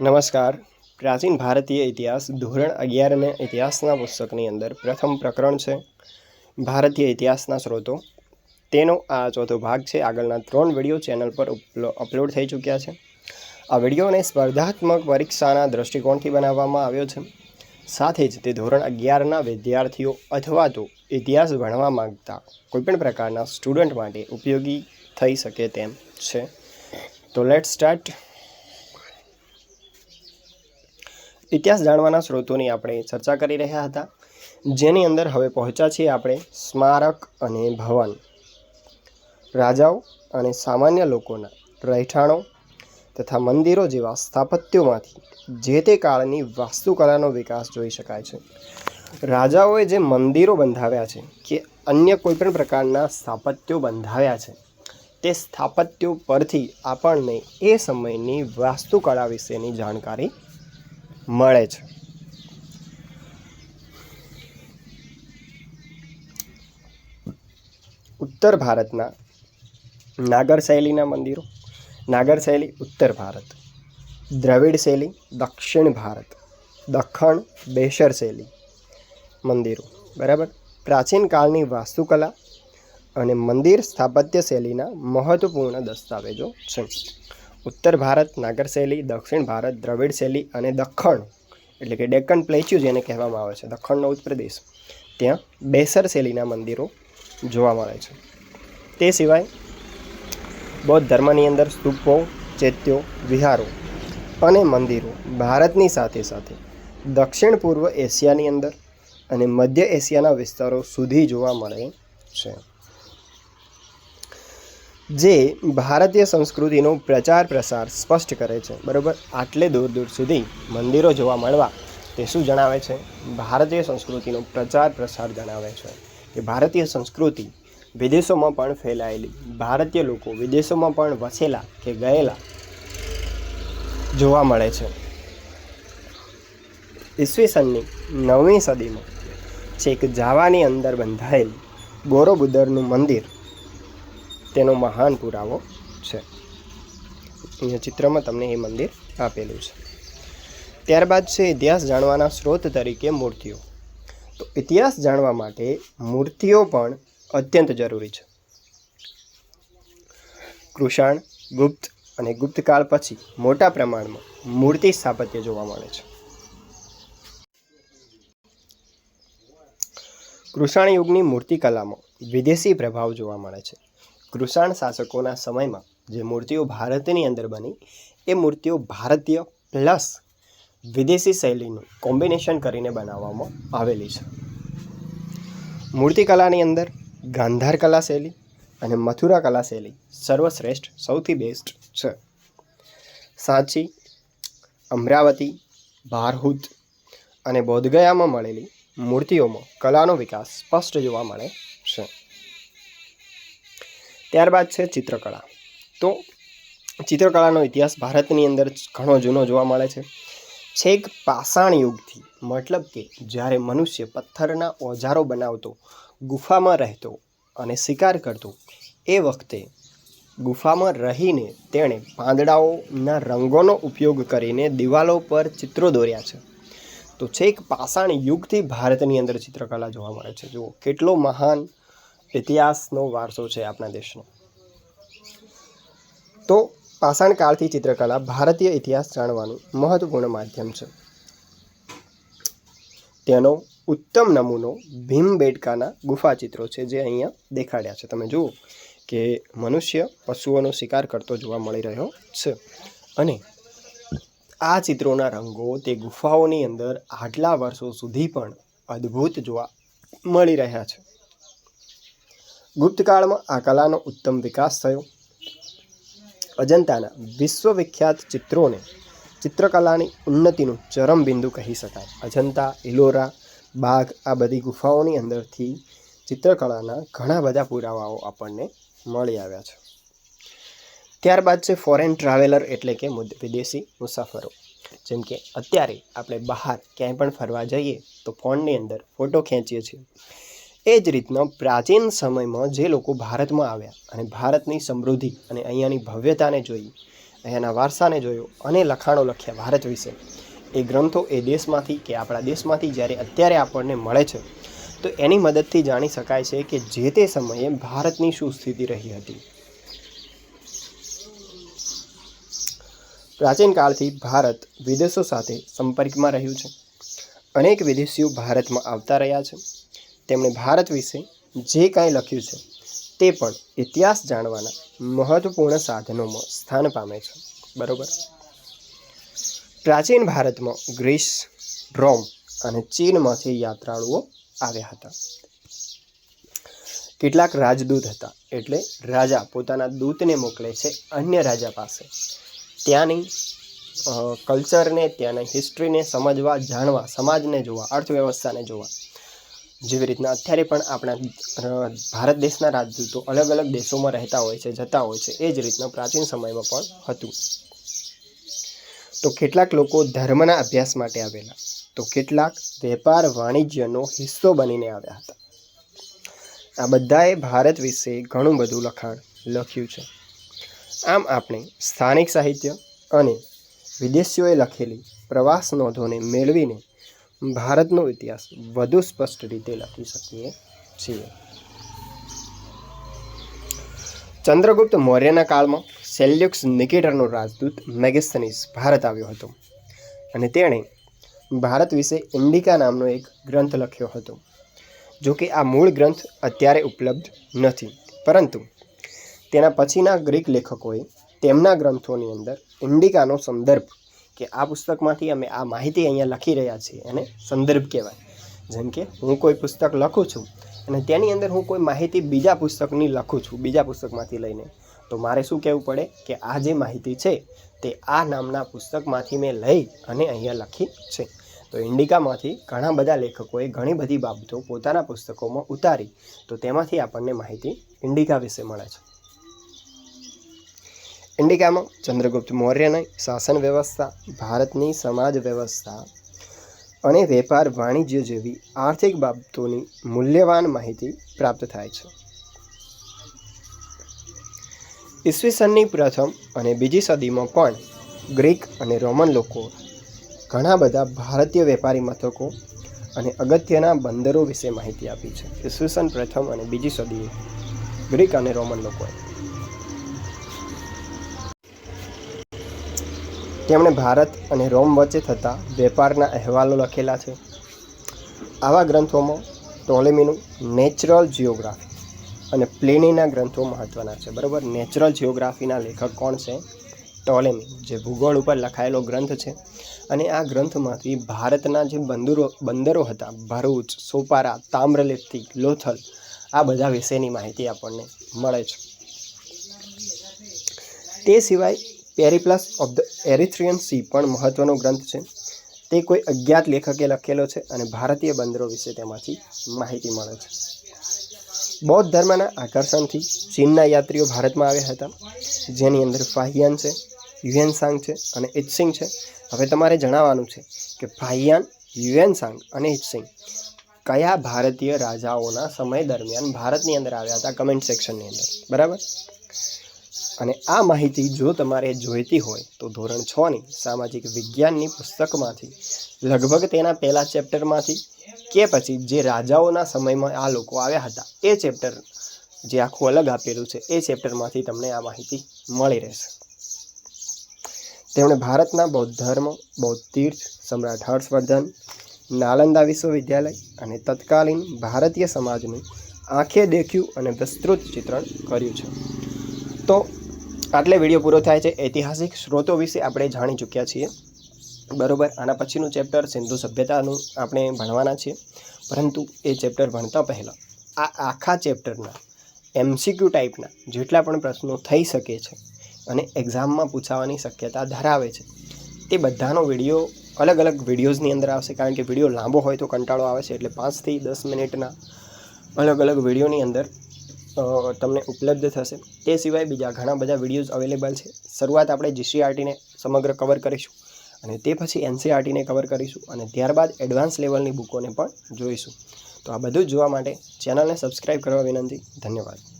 નમસ્કાર. પ્રાચીન ભારતીય ઇતિહાસ ધોરણ અગિયારને ઇતિહાસના પુસ્તકની અંદર પ્રથમ પ્રકરણ છે, ભારતીય ઇતિહાસના સ્ત્રોતો તેનો આ ચોથો ભાગ છે, આગળના ત્રણ વીડિયો ચેનલ પર અપલોડ થઈ ચૂક્યા છે. આ વિડીયોને સ્પર્ધાત્મક પરીક્ષાના દૃષ્ટિકોણથી બનાવવામાં આવ્યો છે. સાથે જ તે ધોરણ અગિયારના વિદ્યાર્થીઓ અથવા તો ઇતિહાસ ભણવા માંગતા કોઈપણ પ્રકારના સ્ટુડન્ટ માટે ઉપયોગી થઈ શકે તેમ છે. તો લેટ સ્ટાર્ટ ઇતિહાસ જાણવાના સ્ત્રોતોની આપણે ચર્ચા કરી રહ્યા હતા. જેની અંદર હવે પહોંચ્યા છીએ આપણે સ્મારક અને ભવન. રાજાઓ અને સામાન્ય લોકોના રહેઠાણો તથા મંદિરો જેવા સ્થાપત્યોમાંથી જે તે કાળની વાસ્તુકલાનો વિકાસ જોઈ શકાય છે. રાજાઓએ જે મંદિરો બંધાવ્યા છે કે અન્ય કોઈપણ પ્રકારના સ્થાપત્યો બંધાવ્યા છે, તે સ્થાપત્યો પરથી આપણને એ સમયની વાસ્તુકળા વિશેની જાણકારી મળે છે. ઉત્તર ભારતના નાગર શૈલીના મંદિરો, નાગર શૈલી ઉત્તર ભારત, દ્રવિડ શૈલી દક્ષિણ ભારત, દખણ બેસર શૈલી મંદિરો, બરાબર? પ્રાચીન કાળની વાસ્તુકલા અને મંદિર સ્થાપત્ય શૈલીના મહત્વપૂર્ણ દસ્તાવેજો છે. ઉત્તર ભારત, નાગર શૈલી દક્ષિણ ભારત, દ્રવિડ શૈલી અને દખણ એટલે કે ડેક્કન પ્લેચ્યુ જેને કહેવામાં આવે છે દખણનો ઉત્તરપ્રદેશ ત્યાં બેસર શૈલીના મંદિરો જોવા મળે છે. તે સિવાય બૌદ્ધ ધર્મની અંદર સ્તૂપો, ચૈત્યો, વિહારો અને મંદિરો ભારતની સાથે સાથે દક્ષિણ પૂર્વ એશિયાની અંદર અને મધ્ય એશિયાના વિસ્તારો સુધી જોવા મળે છે. જે ભારતીય સંસ્કૃતિનો પ્રચાર પ્રસાર સ્પષ્ટ કરે છે. બરાબર? આટલે દૂર દૂર સુધી મંદિરો જોવા મળવા તે શું જણાવે છે? ભારતીય સંસ્કૃતિનો પ્રચાર પ્રસાર જણાવે છે કે ભારતીય સંસ્કૃતિ વિદેશોમાં પણ ફેલાયેલી, ભારતીય લોકો વિદેશોમાં પણ વસેલા કે ગયેલા જોવા મળે છે. ઈસવીસનની નવમી સદીમાં છેક જાવાની અંદર બંધાયેલ બોરોબુદરનું મંદિર તેનો મહાન પુરાવો છે. અહીંયા ચિત્રમાં તમને એ મંદિર આપેલું છે. ત્યારબાદ છે ઇતિહાસ જાણવાના સ્ત્રોત તરીકે મૂર્તિઓ. તો ઇતિહાસ જાણવા માટે મૂર્તિઓ પણ અત્યંત જરૂરી છે. કૃષાણ, ગુપ્ત અને ગુપ્તકાળ પછી મોટા પ્રમાણમાં મૂર્તિ સ્થાપત્ય જોવા મળે છે. કૃષાણ યુગની મૂર્તિકલામાં વિદેશી પ્રભાવ જોવા મળે છે. કૃષાણ શાસકોના સમયમાં જે મૂર્તિઓ ભારતની અંદર બની, એ મૂર્તિઓ ભારતીય પ્લસ વિદેશી શૈલીનું કોમ્બિનેશન કરીને બનાવવામાં આવેલી છે. મૂર્તિકલાની અંદર ગાંધાર કલા શૈલી અને મથુરા કલા શૈલી સર્વશ્રેષ્ઠ, સૌથી બેસ્ટ છે. સાંચી, અમરાવતી ભારહુત અને બોધગયામાં મળેલી મૂર્તિઓમાં કલાનો વિકાસ સ્પષ્ટ જોવા મળે ત્યારબાદ છે ચિત્રકળા. તો ચિત્રકળાનો ઇતિહાસ ભારતની અંદર ઘણો જૂનો જોવા મળે છે. છેક પાષાણ યુગથી મતલબ કે જ્યારે મનુષ્ય પથ્થરના ઓજારો બનાવતો, ગુફામાં રહેતો અને શિકાર કરતો, એ વખતે ગુફામાં રહીને તેણે પાંદડાઓના રંગોનો ઉપયોગ કરીને દિવાલો પર ચિત્રો દોર્યા છે. તો છેક પાષાણ યુગથી ભારતની અંદર ચિત્રકલા જોવા મળે છે. જુઓ, કેટલો મહાન ઇતિહાસનો વારસો છે આપણા દેશનો. તો પાષાણ કાળથી ચિત્રકલા ભારતીય ઇતિહાસ જાણવાનું મહત્વપૂર્ણ માધ્યમ છે. તેનો ઉત્તમ નમૂનો ભીમબેડકાના ગુફા ચિત્રો છે જે અહીંયા દેખાડ્યા છે. તમે જુઓ કે મનુષ્ય પશુઓનો શિકાર કરતો જોવા મળી રહ્યો છે અને આ ચિત્રોના રંગો તે ગુફાઓની અંદર આટલા વર્ષો સુધી પણ અદ્ભુત જોવા મળી રહ્યા છે. ગુપ્તકાળમાં આ કલાનો ઉત્તમ વિકાસ થયો. અજંતાના વિશ્વવિખ્યાત ચિત્રોને ચિત્રકલાની ઉન્નતિનું ચરમબિંદુ કહી શકાય. અજંતા ઇલોરા બાઘ આ બધી ગુફાઓની અંદરથી ચિત્રકલાના ઘણા બધા પુરાવાઓ આપણને મળી આવ્યા છે. ત્યારબાદ છે ફોરેન ટ્રાવેલર એટલે કે વિદેશી મુસાફરો. જેમ કે અત્યારે આપણે બહાર ક્યાંય પણ ફરવા જઈએ તો ફોનની અંદર ફોટો ખેંચીએ છીએ. એ જ રીતના પ્રાચીન સમયમાં જે લોકો ભારતમાં આવ્યા અને ભારતની સમૃદ્ધિ અને અહીંયાની ભવ્યતાને જોઈ, અહીંયાના વારસાને જોયો અને લખાણો લખ્યા ભારત વિશે. એ ગ્રંથો એ દેશમાંથી કે આપણા દેશમાંથી જ્યારે અત્યારે આપણને મળે છે, તો એની મદદથી જાણી શકાય છે કે જે તે સમયે ભારતની શું સ્થિતિ રહી હતી. પ્રાચીન કાળથી ભારત વિદેશો સાથે સંપર્કમાં રહ્યું છે. અનેક વિદેશીઓ ભારતમાં આવતા રહ્યા છે. તેમણે ભારત વિશે જે કાંઈ લખ્યું છે, તે પણ ઇતિહાસ જાણવાના મહત્વપૂર્ણ સાધનોમાં સ્થાન પામે છે. બરોબર? પ્રાચીન ભારતમાં ગ્રીસ, રોમ અને ચીનમાંથી યાત્રાળુઓ આવ્યા હતા. કેટલાક રાજદૂત હતા, એટલે રાજા પોતાના દૂતને મોકલે છે અન્ય રાજા પાસે. ત્યાંની કલ્ચરને, ત્યાંની હિસ્ટ્રીને સમજવા, જાણવા, સમાજને જોવા, અર્થવ્યવસ્થાને જોવા. જેવી રીતના અત્યારે પણ આપણા ભારત દેશના રાજદૂતો અલગ અલગ દેશોમાં રહેતા હોય છે, જતા હોય છે, એ જ રીતના પ્રાચીન સમયમાં પણ હતું. તો કેટલાક લોકો ધર્મના અભ્યાસ માટે આવેલા. તો કેટલાક વેપાર વાણિજ્યનો હિસ્સો બનીને આવ્યા હતા. આ બધાએ ભારત વિશે ઘણું બધું લખાણ લખ્યું છે. આમ આપણે સ્થાનિક સાહિત્ય અને વિદેશીઓએ લખેલી પ્રવાસ નોંધોને મેળવીને ભારતનો ઇતિહાસ વધુ સ્પષ્ટ રીતે લખી શકીએ છીએ. ચંદ્રગુપ્ત મૌર્યના કાળમાં સેલ્યુક્સ નિકેટરનો રાજદૂત મેગેસ્થનીસ ભારત આવ્યો હતો અને તેણે ભારત વિશે ઇન્ડિકા નામનો એક ગ્રંથ લખ્યો હતો, જો કે આ મૂળ ગ્રંથ અત્યારે ઉપલબ્ધ નથી. પરંતુ તેના પછીના ગ્રીક લેખકોએ તેમના ગ્રંથોની અંદર ઇન્ડિકાનો સંદર્ભ કે આ પુસ્તકમાંથી અમે આ માહિતી અહીંયા લખી રહ્યા છીએ, એને સંદર્ભ કહેવાય. જેમ કે હું કોઈ પુસ્તક લખું છું અને તેની અંદર હું કોઈ માહિતી બીજા પુસ્તકની લખું છું, બીજા પુસ્તકમાંથી લઈને. તો મારે શું કહેવું પડે કે આ જે માહિતી છે તે આ નામના પુસ્તકમાંથી મેં લઈ અને અહીંયા લખી છે. તો ઇન્ડિકામાંથી ઘણા બધા લેખકોએ ઘણી બધી બાબતો પોતાના પુસ્તકોમાં ઉતારી. તો તેમાંથી આપણને માહિતી ઇન્ડિકા વિશે મળે છે. ઇન્ડિકામાં ચંદ્રગુપ્ત મૌર્યની શાસન વ્યવસ્થા ભારતની સમાજ વ્યવસ્થા અને વેપાર વાણિજ્ય જેવી આર્થિક બાબતોની મૂલ્યવાન માહિતી પ્રાપ્ત થાય છે ઈસવીસનની પ્રથમ અને બીજી સદીમાં પણ ગ્રીક અને રોમન લોકો ઘણા બધા ભારતીય વેપારી મથકો અને અગત્યના બંદરો વિશે માહિતી આપી છે ઈસવીસન પ્રથમ અને બીજી સદીએ ગ્રીક અને રોમન લોકોએ તેમણે ભારત અને રોમ વચ્ચે થતા વેપારના અહેવાલો લખેલા છે. આવા ગ્રંથોમાં ટોલેમીનું નેચરલ જિયોગ્રાફી અને પ્લેનીના ગ્રંથો મહત્ત્વના છે. બરાબર? નેચરલ જિયોગ્રાફીના લેખક કોણ છે? ટોલેમી જે ભૂગોળ ઉપર લખાયેલો ગ્રંથ છે. અને આ ગ્રંથમાંથી ભારતના જે બંદરો બંદરો હતા, ભરૂચ, સોપારા તામ્રલિપ્તિ લોથલ, આ બધા વિશેની માહિતી આપણને મળે છે. તે સિવાય Periplus of the Erythraean Sea પણ મહત્ત્વનો ગ્રંથ છે. તે કોઈ અજ્ઞાત લેખકે લખેલો છે અને ભારતીય બંદરો વિશે તેમાંથી માહિતી મળે છે. બૌદ્ધ ધર્મના આકર્ષણથી ચીનના યાત્રીઓ ભારતમાં આવ્યા હતા. જેની અંદર ફાહિયાન છે, યુએનસાંગ છે અને ઇત્સિંગ છે. હવે તમારે જણાવવાનું છે કે ફાહિયાન, યુએનસાંગ અને ઇત્સિંગ કયા ભારતીય રાજાઓના સમય દરમિયાન ભારતની અંદર આવ્યા હતા કમેન્ટ સેક્શનની અંદર. બરાબર? અને આ માહિતી જો તમારે જોઈતી હોય તો ધોરણ છની સામાજિક વિજ્ઞાનની પુસ્તકમાંથી, લગભગ તેના પહેલા ચેપ્ટરમાંથી કે પછી જે રાજાઓના સમયમાં આ લોકો આવ્યા હતા, એ ચેપ્ટર જે આખું અલગ આપેલું છે, એ ચેપ્ટરમાંથી તમને આ માહિતી મળી રહેશે. તેમણે ભારતના બૌદ્ધ ધર્મ, બૌદ્ધ તીર્થ, સમ્રાટ હર્ષવર્ધન, નાલંદા વિશ્વવિદ્યાલય અને તત્કાલીન ભારતીય સમાજનું આંખે દેખ્યું અને વિસ્તૃત ચિત્રણ કર્યું છે. તો આટલે વીડિયો પૂરો થાય છે ઐતિહાસિક સ્ત્રોતો વિશે આપણે જાણી ચૂક્યા છીએ. બરોબર, આના પછીનું ચેપ્ટર સિંધુ સભ્યતાનું આપણે ભણવાના છીએ. પરંતુ એ ચેપ્ટર ભણતા પહેલાં, આ આખા ચેપ્ટરના એમસીક્યુ ટાઈપના જેટલા પણ પ્રશ્નો થઈ શકે છે અને એક્ઝામમાં પૂછાવાની શક્યતા ધરાવે છે, તે બધાનો વીડિયો અલગ અલગ વિડીયોઝની અંદર આવશે. કારણ કે વીડિયો લાંબો હોય તો કંટાળો આવે છે. એટલે પાંચથી દસ મિનિટના અલગ અલગ વિડીયોની અંદર તમને ઉપલબ્ધ થશે. તે સિવાય બીજા ઘણા બધા વિડીયોઝ અવેલેબલ છે. શરૂઆત આપણે જીસીઆરટીને સમગ્ર કવર કરીશું અને તે પછી એનસીઆરટીને કવર કરીશું અને ત્યારબાદ એડવાન્સ લેવલની બુકોને પણ જોઈશું. તો આ બધું જોવા માટે ચેનલને સબસ્ક્રાઈબ કરવા વિનંતી. ધન્યવાદ.